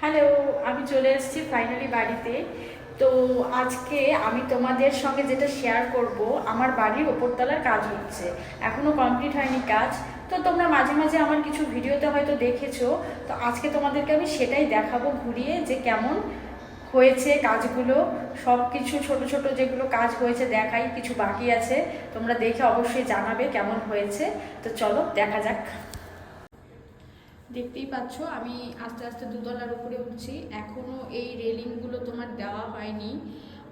Hello আমি চলে এসেছি ফাইনালি বাড়িতে। তো আজকে আমি তোমাদের সঙ্গে যেটা শেয়ার করব, আমার বাড়ির ওপরতলার কাজ হচ্ছে। এখনও কমপ্লিট হয়নি কাজ। তো তোমরা মাঝে মাঝে আমার কিছু ভিডিওতে হয়তো দেখেছ। তো আজকে তোমাদেরকে আমি সেটাই দেখাবো ঘুরিয়ে যে কেমন হয়েছে কাজগুলো। সব কিছু ছোট ছোট যেগুলো কাজ হয়েছে দেখাই, কিছু বাকি আছে। তোমরা দেখে অবশ্যই জানাবে কেমন হয়েছে। তো চলো, দেখা যাক। দেখতেই পাচ্ছ, আমি আস্তে আস্তে দুতলার উপরে উঠছি। এখনও এই রেলিংগুলো তোমার দেওয়া হয়নি।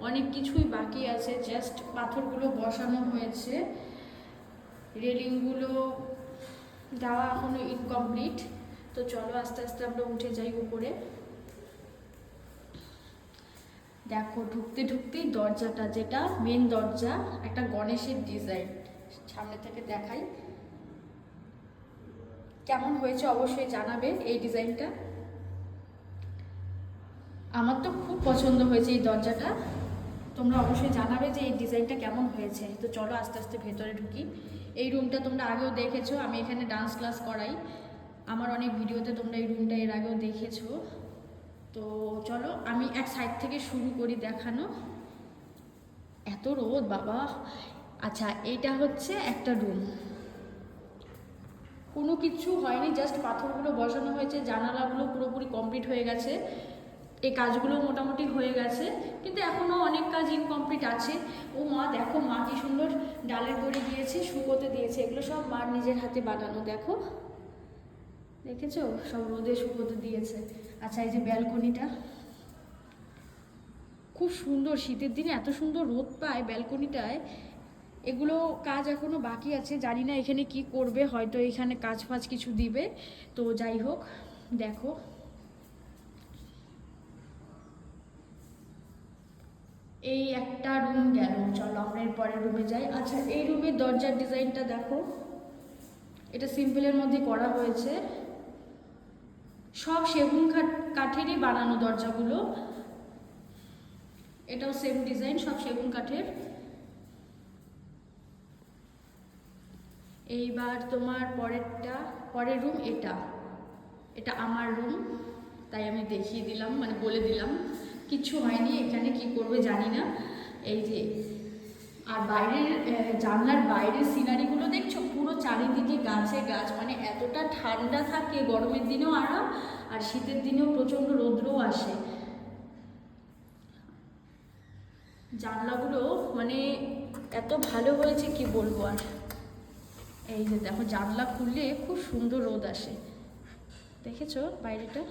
অনেক কিছুই বাকি আছে জাস্ট পাথরগুলো বসানো হয়েছে। রেলিংগুলো দেওয়া এখনও ইনকমপ্লিট তো চলো আস্তে আস্তে আমরা উঠে যাই উপরে। দেখো, ঢুকতে ঢুকতেই দরজাটা, যেটা মেন দরজা, একটা গণেশের ডিজাইন সামনে থেকে দেখাই। কেমন হয়েছে অবশ্যই জানাবে এই ডিজাইনটা। আমার তো খুব পছন্দ হয়েছে এই দরজাটা। তোমরা অবশ্যই জানাবে যে এই ডিজাইনটা কেমন হয়েছে। তো চলো আস্তে আস্তে ভেতরে ঢুকি। এই রুমটা তোমরা আগেও দেখেছ, আমি এখানে ডান্স ক্লাস করাই। আমার অনেক ভিডিওতে তোমরা এই রুমটা এর আগেও দেখেছ। তো চলো আমি এক সাইড থেকে শুরু করি দেখানো। এত রোদ, বাবা। আচ্ছা এটা হচ্ছে একটা রুম কোনো কিছু হয়নি জাস্ট পাথরগুলো বসানো হয়েছে, জানালাগুলো পুরোপুরি কমপ্লিট হয়ে গেছে। এই কাজগুলো মোটামুটি হয়ে গেছে, কিন্তু এখনও অনেক কাজ ইনকমপ্লিট আছে। ও মা, দেখো মা কি সুন্দর ডালের বড়ি দিয়েছে, শুকোতে দিয়েছে, এগুলো সব মার নিজের হাতে বানানো, দেখো। দেখেছ? সব রোদে শুকোতে দিয়েছে। আচ্ছা এই যে ব্যালকনিটা। খুব সুন্দর, শীতের দিনে এত সুন্দর রোদ পায় ব্যালকনিটায়। এগুলো কাজ এখনও বাকি আছে। জানি না এখানে কি করবে, হয়তো এখানে কাজ ফাজ কিছু দিবে। তো যাই হোক, দেখো। এই একটা রুম গেল। চলো আমরা পরের রুমে যাই। আচ্ছা এই রুমের দরজার ডিজাইনটা দেখো। এটা সিম্পলের মধ্যে করা হয়েছে। সব সেগুন কাঠ কাঠেরই বানানো দরজাগুলো। এটাও সেম ডিজাইন সব সেগুন কাঠের। এইবার তোমার পরেরটা, পরের রুম এটা। এটা আমার রুম তাই আমি দেখিয়ে দিলাম মানে বলে দিলাম। কিছু হয়নি, এখানে কি করবে জানি না। এই যে, আর বাইরের জানলার বাইরের সিনারিগুলো দেখছ? পুরো চারিদিকে গাছে গাছ মানে এতটা ঠান্ডা থাকে গরমের দিনেও আরাম, আর শীতের দিনেও প্রচণ্ড রৌদ্রও আসে। জানলাগুলো মানে এত ভালো হয়েছে কি বলব আর? এই যে দেখো, জানলা খুললে খুব সুন্দর রোদ আসে। দেখেছ বাইরেটা?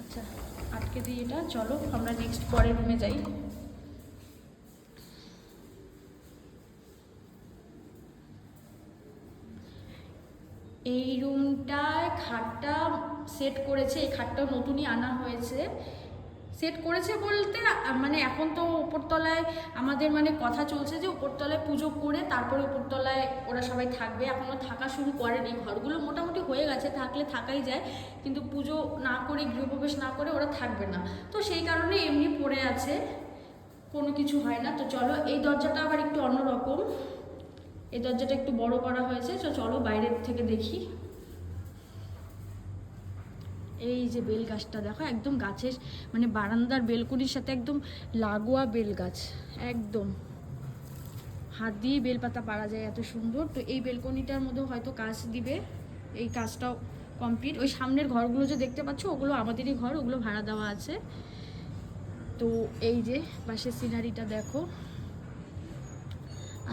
আচ্ছা আটকে দিই এটা চলো, আমরা নেক্সট পরের রুমে যাই। এই রুমটায় খাটটা সেট করেছে, এই খাটটাও নতুনই আনা হয়েছে। সেট করেছে বলতে মানে এখন তো উপরতলায় আমাদের মানে কথা চলছে যে উপরতলায় পুজো করে তারপরে উপরতলায় ওরা সবাই থাকবে। এখনও থাকা শুরু করেনি। ঘরগুলো মোটামুটি হয়ে গেছে, থাকলে থাকাই যায়। কিন্তু পুজো না করে, গৃহপ্রবেশ না করে ওরা থাকবে না। তো সেই কারণে এমনি পড়ে আছে। কোনো কিছু হয় না। তো চলো, এই দরজাটা আবার একটু অন্যরকম। এই দরজাটা একটু বড় করা হয়েছে। তো চলো বাইরের থেকে দেখি। এই যে বেল গাছটা দেখো, একদম গাছের মানে বারান্দার বেলকুনির সাথে একদম লাগোয়া বেল গাছ, একদম। হাত দিয়ে বেলপাতা পারা যায় এত সুন্দর। তো এই বেলকনিটার মধ্যে হয়তো কাজ দিবে, এই কাজটাও কমপ্লিট। ওই সামনের ঘরগুলো যে দেখতে পাচ্ছ, ওগুলো আমাদেরই ঘর, ওগুলো ভাড়া দেওয়া আছে। তো এই যে পাশের সিনারিটা দেখো।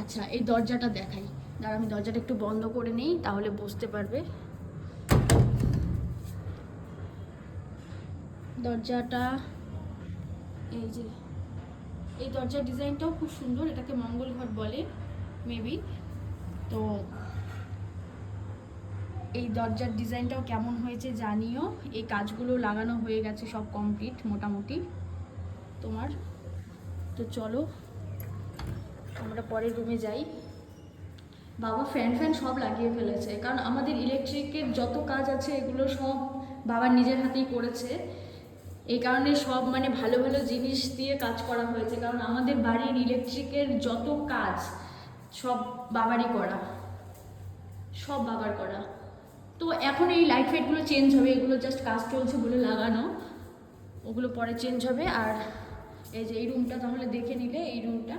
আচ্ছা এই দরজাটা দেখাই। দাঁড়া, আমি দরজাটা একটু বন্ধ করে নিই, তাহলে বুঝতে পারবে। দরজাটা, এই যে, এই দরজার ডিজাইনটাও খুব সুন্দর, এটাকে মঙ্গল ঘর বলে মেবি তো এই দরজার ডিজাইনটাও কেমন হয়েছে জানিও। এই কাজগুলো লাগানো হয়ে গেছে সব কমপ্লিট মোটামুটি। তোমার? তো চলো, আমরা পরের রুমে যাই। বাবা ফ্যান ফ্যান সব লাগিয়ে ফেলেছে, কারণ আমাদের ইলেকট্রিকের যত কাজ আছে এগুলো সব বাবা নিজের হাতেই করেছে। এই কারণে সব মানে ভালো ভালো জিনিস দিয়ে কাজ করা হয়েছে। কারণ আমাদের বাড়ির ইলেকট্রিকের যত কাজ, সব বাবারই করা। সব বাবার করা। তো এখন এই লাইট ফাইটগুলো চেঞ্জ হবে, এগুলো জাস্ট কাজ চলছে বলে লাগানো। ওগুলো পরে চেঞ্জ হবে। আর এই যে এই রুমটা তাহলে দেখে নিলে, এই রুমটা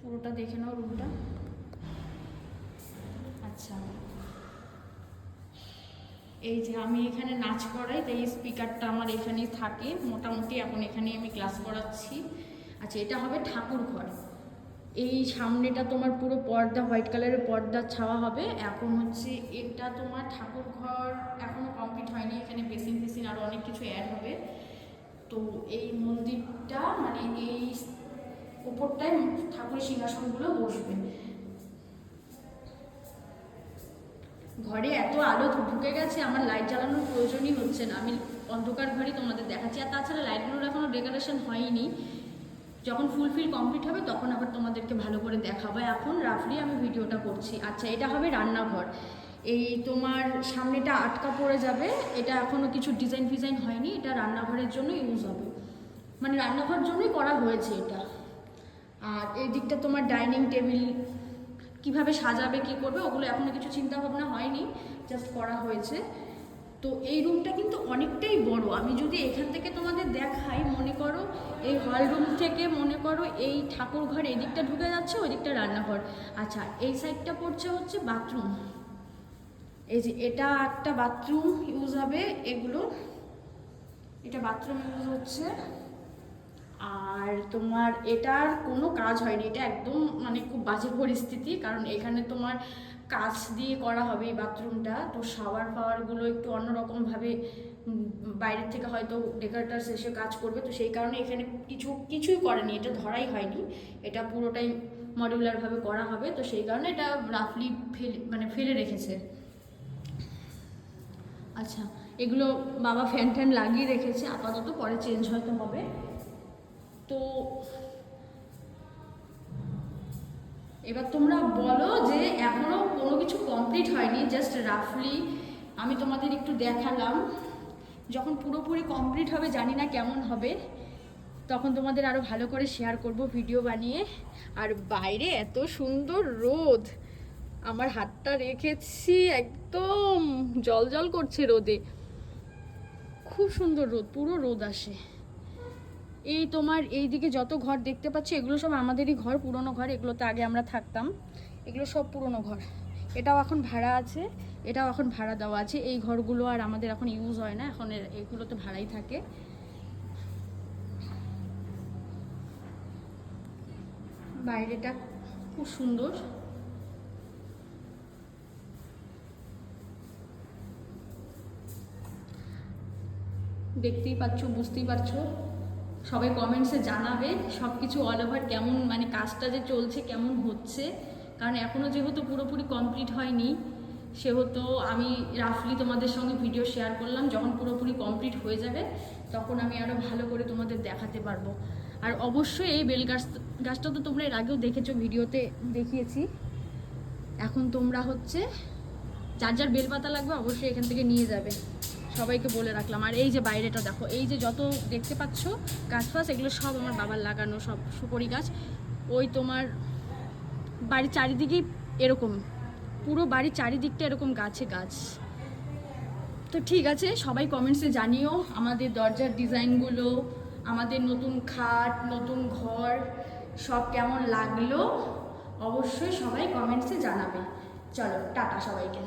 পুরোটা দেখে নাও রুমটা আচ্ছা। এই যে আমি এখানে নাচ করাই, তাই স্পিকারটা আমার এখানেই থাকে। মোটামুটি এখন এখানেই আমি ক্লাস করাচ্ছি। আচ্ছা এটা হবে ঠাকুর ঘর। এই সামনেটা তোমার পুরো পর্দা হোয়াইট কালারের পর্দা ছাওয়া হবে। এখন হচ্ছে এটা তোমার ঠাকুর ঘর এখনও কমপ্লিট হয়নি। এখানে বেসিন ফেসিন আরও অনেক কিছু অ্যাড হবে। তো এই মন্দিরটা মানে এই উপরটায় ঠাকুরের সিংহাসনগুলো বসবে। ঘরে এত আলো ঢুকে গেছে, আমার লাইট জ্বালানোর প্রয়োজনই হচ্ছে না। আমি অন্ধকার ঘরেই তোমাদের দেখাচ্ছি। আর তাছাড়া লাইটগুলোর এখনও ডেকোরেশন হয়নি। যখন ফুলফিল কমপ্লিট হবে, তখন আবার তোমাদেরকে ভালো করে দেখাবো। এখন রাফলি আমি ভিডিওটা করছি। আচ্ছা এটা হবে রান্নাঘর। এই তোমার সামনেটা আটকা পড়ে যাবে। এটা এখনও কিছু ডিজাইন ফিজাইন হয়নি। এটা রান্নাঘরের জন্য ইউজ হবে। মানে রান্নাঘর জন্যই করা হয়েছে এটা। আর এই দিকটা তোমার ডাইনিং টেবিল কীভাবে সাজাবে, কি করবে, ওগুলো এখনও কিছু চিন্তা ভাবনা হয়নি জাস্ট করা হয়েছে। তো এই রুমটা কিন্তু অনেকটাই বড়। আমি যদি এখান থেকে তোমাদের দেখাই, মনে করো এই হল রুম থেকে মনে করো এই ঠাকুর ঘর এই দিকটা ঢুকে যাচ্ছে ওই দিকটা রান্নাঘর। আচ্ছা এই সাইডটা পড়ছে হচ্ছে বাথরুম এই যে এটা একটা বাথরুম ইউজ হবে, এগুলো, এটা বাথরুম ইউজ হচ্ছে আর তোমার এটার কোনো কাজ হয়নি, এটা একদম মানে খুব বাজে পরিস্থিতি, কারণ এখানে তোমার কাজ দিয়ে করা হবে এই বাথরুমটা, তো শাওয়ার ফাওয়ারগুলো একটু অন্যরকমভাবে বাইরের থেকে হয়তো ডেকোরেটার্স এসে কাজ করবে, তো সেই কারণে এখানে কিছু, কিছুই করেনি, এটা ধরাই হয়নি, এটা পুরোটাই মডিউলারভাবে করা হবে, তো সেই কারণে এটা রাফলি ফেলে মানে ফেলে রেখেছে। আচ্ছা এগুলো বাবা ফ্যান ট্যান লাগিয়ে রেখেছে, আপাতত পরে চেঞ্জ হয়তো হবে। তো এবার তোমরা বলো যে এখনও কোনো কিছু কমপ্লিট হয়নি জাস্ট রাফলি আমি তোমাদের একটু দেখালাম। যখন পুরোপুরি কমপ্লিট হবে, জানি না কেমন হবে, তখন তোমাদের আরও ভালো করে শেয়ার করব ভিডিও বানিয়ে। আর বাইরে এত সুন্দর রোদ, আমার হাতটা রেখেছি একদম জল জল করছে রোদে। খুব সুন্দর রোদ, পুরো রোদ আসে। এই তোমার এই দিকে যত ঘর দেখতে পাচ্ছি, এগুলো সব আমাদেরই ঘর, পুরনো ঘর। এগুলোতে আগে আমরা থাকতাম। এগুলো সব পুরনো ঘর। এটাও এখন ভাড়া আছে। এটাও এখন ভাড়া দেওয়া আছে। এই ঘরগুলো আর আমাদের এখন ইউজ হয় না। এখন এগুলো তো ভাড়াই থাকে। বাইরেটা খুব সুন্দর। দেখতেই পাচ্ছ, বুঝতেই পারছ। সবাই কমেন্টসে জানাবে সব কিছু অল ওভার কেমন মানে কাজটা যে চলছে কেমন হচ্ছে। কারণ এখনও যেহেতু পুরোপুরি কমপ্লিট হয়নি, সেহেতু আমি রাফলি তোমাদের সঙ্গে ভিডিও শেয়ার করলাম। যখন পুরোপুরি কমপ্লিট হয়ে যাবে, তখন আমি আরও ভালো করে তোমাদের দেখাতে পারব। আর অবশ্যই এই বেল গাছ, গাছটা তো তোমরা এর আগেও দেখেছ, ভিডিওতে দেখিয়েছি। এখন তোমরা হচ্ছে, যার যার বেলপাতা লাগবে অবশ্যই এখান থেকে নিয়ে যাবে। সবাইকে বলে রাখলাম। আর এই যে বাইরেটা দেখো, এই যে যত দেখতে পাচ্ছ গাছ ফাছ, এগুলো সব আমার বাবার লাগানো, সব সুপরি গাছ। ওই তোমার বাড়ির চারিদিকেই এরকম, পুরো বাড়ির চারিদিকটা এরকম গাছে গাছ। তো ঠিক আছে, সবাই কমেন্টসে জানিও আমাদের দরজার ডিজাইনগুলো, আমাদের নতুন খাট, নতুন ঘর, সব কেমন লাগল? অবশ্যই সবাই কমেন্টসে জানাবে। চলো, টাটা সবাইকে।